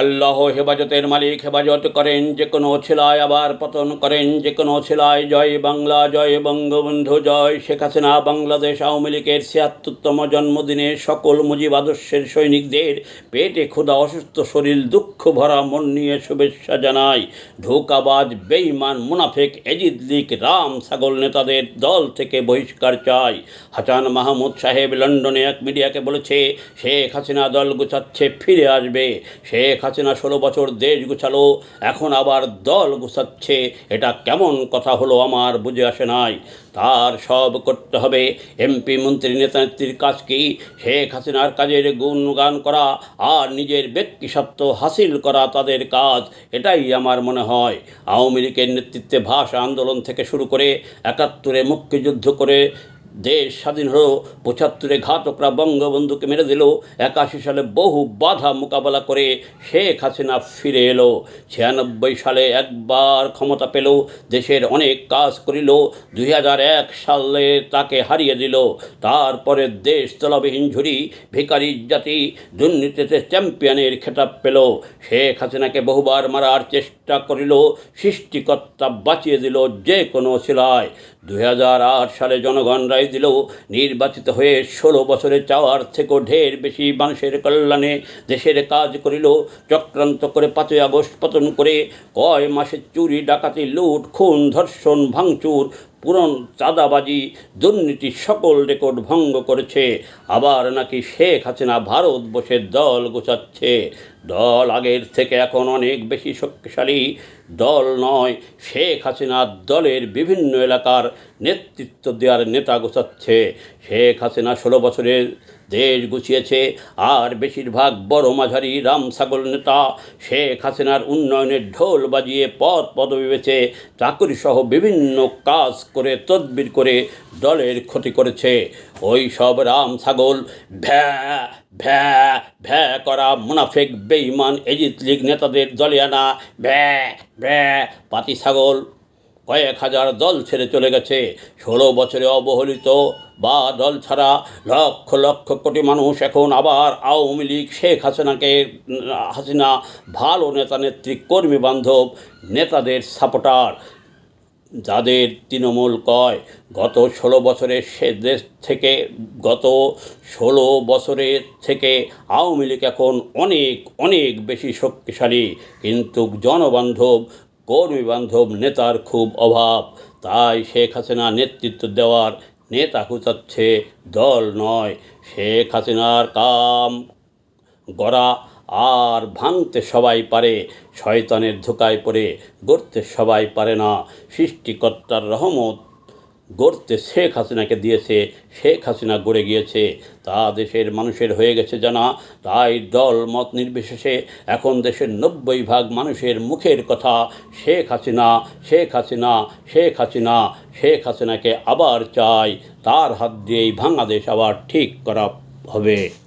আল্লাহ হেফাজতের মালিক হেফাজত করেন যে কোনো ছেলায় আবার পতন করেন, যে কোনো ছেলায় জয় বাংলা, জয় বঙ্গবন্ধু, জয় শেখ হাসিনা। বাংলাদেশ আওয়ামী লীগের ছিয়াত্তরতম জন্মদিনে সকল মুজিব আদর্শের সৈনিকদের পেটে ক্ষুধা, অসুস্থ শরীর, দুঃখ ভরা মন নিয়ে শুভেচ্ছা জানাই। ধোকাবাজ বেইমান মুনাফেক, এজিদ লীগ, রাম ছাগল নেতাদের দল থেকে বহিষ্কার চাই। হাসান মাহমুদ সাহেব লন্ডনে এক মিডিয়াকে বলেছে, শেখ হাসিনা দল গুছাচ্ছে, ফিরে আসবে। শেখ হাসিনা ষোলো বছর দেশ গুছালো, এখন আবার দল গুছাচ্ছে। এটা কেমন কথা হলো আমার বুঝে আসে নাই। তার সব করতে হবে। এমপি মন্ত্রী নেতা নেত্রীর কাজ কি? শেখ হাসিনার কাজের গুণগান করা আর নিজের ব্যক্তি সত্ত্ব হাসিল করা তাদের কাজ, এটাই আমার মনে হয়। আওয়ামী লীগের নেতৃত্বে ভাষা আন্দোলন থেকে শুরু করে একাত্তরে মুক্তিযুদ্ধ করে দেশ স্বাধীন হলো, পঁচাত্তরে ঘাতকরা বঙ্গবন্ধুকে মেরে দিল, একাশি সালে বহু বাধা মোকাবেলা করে শেখ হাসিনা ফিরে এলো, ছিয়ানব্বই সালে একবার ক্ষমতা পেল, দেশের অনেক কাজ করিল, দুই এক সালে তাকে হারিয়ে দিল, তারপরে দেশ তলাবিহীন ঝুরি ভিকারি জাতি, দুর্নীতিতে চ্যাম্পিয়নের খেতাব পেল, শেখ হাসিনাকে বহুবার মারার চেষ্টা করিল, সৃষ্টিকর্তা বাঁচিয়ে দিল যে কোনো শিলায়, দুই সালে জনগণ রায় দিল। নির্বাচিত হয়ে ষোলো বছরে চাওয়ার থেকেও ঢের বেশি মানুষের কল্যাণে দেশের কাজ করিল। চক্রান্ত করে পাঁচই আগস্ট পতন করে কয় মাসে চুরি, ডাকাতি, লুট, খুন, ধর্ষণ, ভাঙচুর পুরন চাঁদাবাজি দুর্নীতি সকল রেকর্ড ভঙ্গ করেছে। আবার নাকি শেখ হাসিনা ভারত বসে দল গোছাচ্ছে। দল আগের থেকে এখন অনেক বেশি শক্তিশালী। দল নয়, শেখ হাসিনা দলের বিভিন্ন এলাকার নেতৃত্ব দেওয়ার নেতা গোছাচ্ছে। শেখ হাসিনা ষোলো বছরের দেশ গুছিয়েছে, আর বেশিরভাগ বড় মাঝারি রাম ছাগল নেতা শেখ হাসিনার উন্নয়নের ঢোল বাজিয়ে পদ পদবি বেছে চাকরিসহ বিভিন্ন কাজ করে তদবির করে দলের ক্ষতি করেছে। ওই সব রাম ছাগল ভ্যা ভ্যা ভ্যা করা মুনাফেক বেইমান এজিত লীগ নেতাদের দলে আনা, ভ্যা ভ্যা পাতি ছাগল। কয়েক হাজার দল ছেড়ে চলে গেছে। ষোলো বছরে অবহেলিত বা দল ছাড়া লক্ষ লক্ষ কোটি মানুষ এখন আবার আওয়ামী লীগ, শেখ হাসিনাকে, হাসিনা ভালো নেতা নেত্রী, কর্মী বান্ধব, নেতাদের সাপোর্টার। যাদের তৃণমূল কয়, গত ষোলো বছরের সে দেশ থেকে, গত ষোলো বছরের থেকে আওয়ামী লীগ এখন অনেক অনেক বেশি শক্তিশালী। কিন্তু জনবান্ধব কর্মী বান্ধব নেতার খুব অভাব। তাই শেখ হাসিনা নেতৃত্ব দেওয়ার নেতা খুঁচাচ্ছে দল নয়। শেখ হাসিনার কাম গড়া আর ভাঙতে সবাই পারে। শয়তানের ধোকায় পড়ে গড়তে সবাই পারে না। সৃষ্টিকর্তার রহমত গড়তে শেখ হাসিনাকে দিয়েছে, শেখ হাসিনা গড়ে গিয়েছে। তা দেশের মানুষের হয়ে গেছে জানা, তাই দল মত নির্বিশেষে এখন দেশের নব্বই ভাগ মানুষের মুখের কথা, শেখ হাসিনা শেখ হাসিনা শেখ হাসিনা, শেখ হাসিনাকে আবার চাই, তার হাত দিয়েই বাংলাদেশ আবার ঠিক করা হবে।